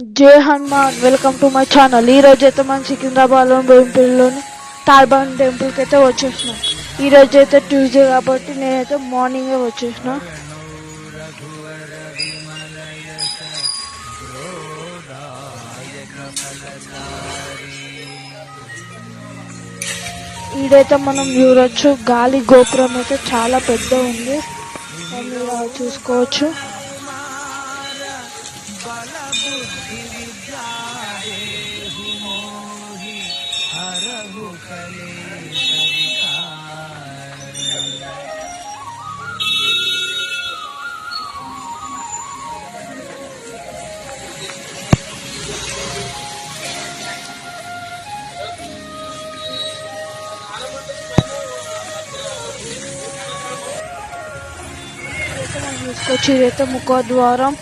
జై Hanuman welcome to my channel. ఈ రోజు అయితే మనం సికింద్రాబాద్లో భూమిపల్లిలోని తాల్బాన్ టెంపుల్కి అయితే వచ్చేసినాం. ఈ రోజు అయితే ట్యూస్డే కాబట్టి నేనైతే మార్నింగే వచ్చేసిన. ఈడైతే మనం చూడొచ్చు. గాలి గోపురం అయితే చాలా పెద్ద ఉంది చూసుకోవచ్చు. అది మీరు చూసుకోవచ్చు ఇదైతే మనం చూసుకోవచ్చు ఇదైతే ముఖద్వారం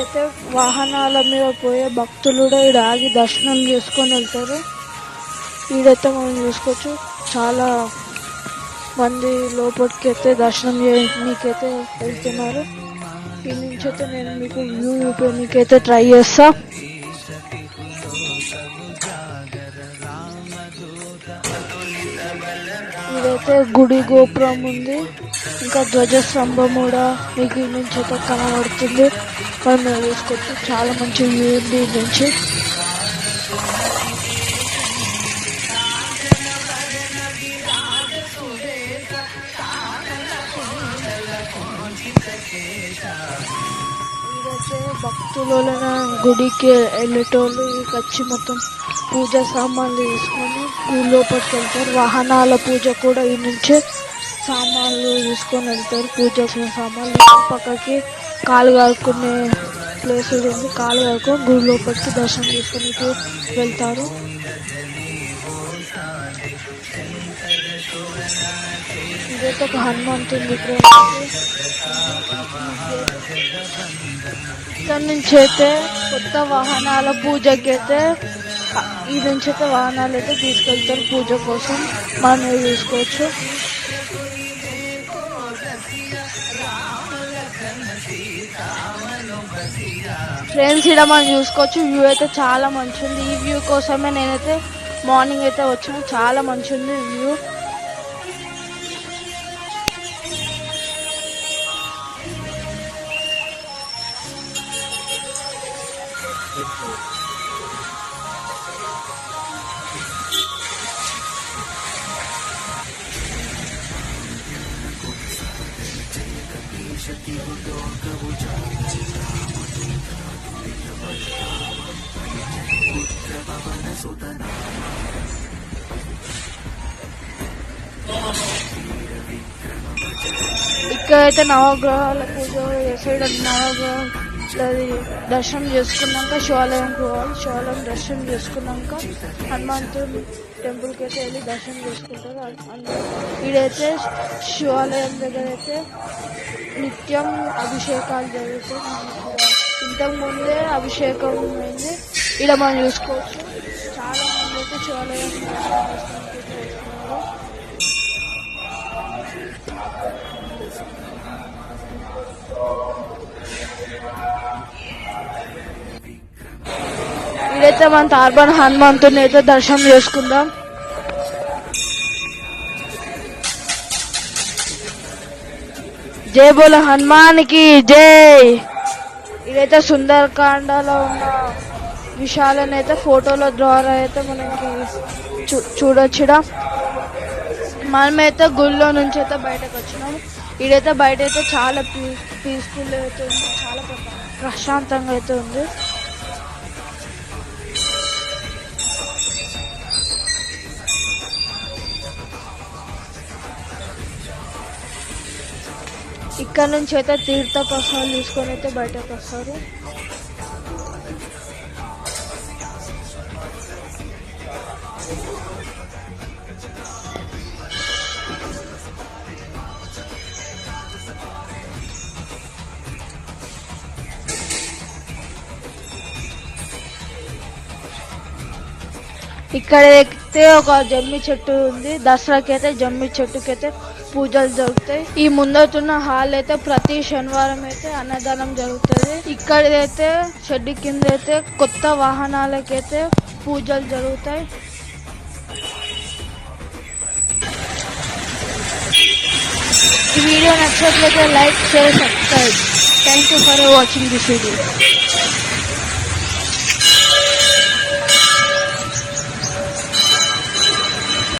అయితే వాహనాల మీద పోయే భక్తులు కూడా ఈడ ఆగి దర్శనం చేసుకొని వెళ్తారు. ఈడైతే మనం చూసుకోవచ్చు చాలా మంది లోపలికి అయితే దర్శనం చేయడానికైతే వెళ్తున్నారు. ఈ నుంచి అయితే నేను మీకు వ్యూ చూపించడానికైతే ట్రై చేస్తా. ఇదైతే గుడి గోపురం ఉంది. ఇంకా ధ్వజస్తంభం కూడా మీకు నుంచి అయితే కనబడుతుంది. మనం చూసుకోవచ్చు. చాలా మంచి వ్యూ ఉంది ఈ నుంచి. ఇదైతే భక్తుల గుడికి వెళ్ళేటోళ్ళు వచ్చి మొత్తం పూజ సామాన్లు తీసుకొని గుడి లోపలికి వెళ్తారు. వాహనాల పూజ కూడా ఈ నుంచే. సామాన్లు తీసుకొని వెళ్తారు. పూజ సామాన్లు పక్కకి కాలు కాలుకునే ప్లేస్ ఉంది. కాలు కాలుకొని గుడి లోపలికి దర్శనం చేసుకుని వెళ్తారు. ఇదైతే ఒక హనుమంతుంది ఇక్కడ నుంచి అయితే కొత్త వాహనాల పూజకి అయితే ఈ నుంచి అయితే వాహనాలు అయితే తీసుకెళ్తారు పూజ కోసం. మనం చూసుకోవచ్చు. ఫ్రెండ్స్ ఇక్కడ మనం చూసుకోవచ్చు. వ్యూ అయితే చాలా మంచి ఉంది ఈ వ్యూ కోసమే నేనైతే మార్నింగ్ అయితే వచ్చాను చాలా మంచి ఉంది వ్యూ ఇక్కడైతే నవగ్రహాల పూజ చేసాడు నవగ్రహం అది దర్శనం చేసుకున్నాక శివాలయం పోవాలి. శివాలయం దర్శనం చేసుకున్నాక హనుమంతుడి టెంపుల్కి అయితే వెళ్ళి దర్శనం చేసుకుంటారు. అందులో శివాలయం దగ్గర అయితే నిత్యం అభిషేకాలు జరుగుతాయి. ఇంతకు ముందే అభిషేకం అయింది. ఇక్కడ మనం చూసుకోవచ్చు. చాలా మంది అయితే శివాలయం ఇదైతే మన తార్బన్ హనుమంతుని అయితే దర్శనం చేసుకుందాం. జై బోల హనుమానికి జై. ఇదైతే సుందరకాండలో ఉన్న విషయాలను అయితే ఫోటోల ద్వారా అయితే మనకి చూ చూడొచ్చుడా. మనమైతే గుళ్ళో నుంచి అయితే బయటకు వచ్చినాము ఇడైతే బయట అయితే చాలా పీ పీస్ఫుల్ అయితే ఉంది. చాలా ప్రశాంతంగా అయితే ఉంది. ఇక్కడ నుంచి అయితే తీర్థ ప్రసాదాలు తీసుకొని అయితే బయటకు వస్తారు ఇక్కడ అయితే ఒక జమ్మి చెట్టు ఉంది. దసరాకి అయితే జమ్మి చెట్టుకి అయితే పూజలు జరుగుతాయి. ఈ ముందటున్న హాల్ అయితే ప్రతి శనివారం అయితే అన్నదానం జరుగుతుంది. ఇక్కడైతే షెడ్ కింద అయితే కొత్త వాహనాలకైతే పూజలు జరుగుతాయి. ఈ వీడియో నచ్చినట్లయితే like share subscribe. Thank you for watching this video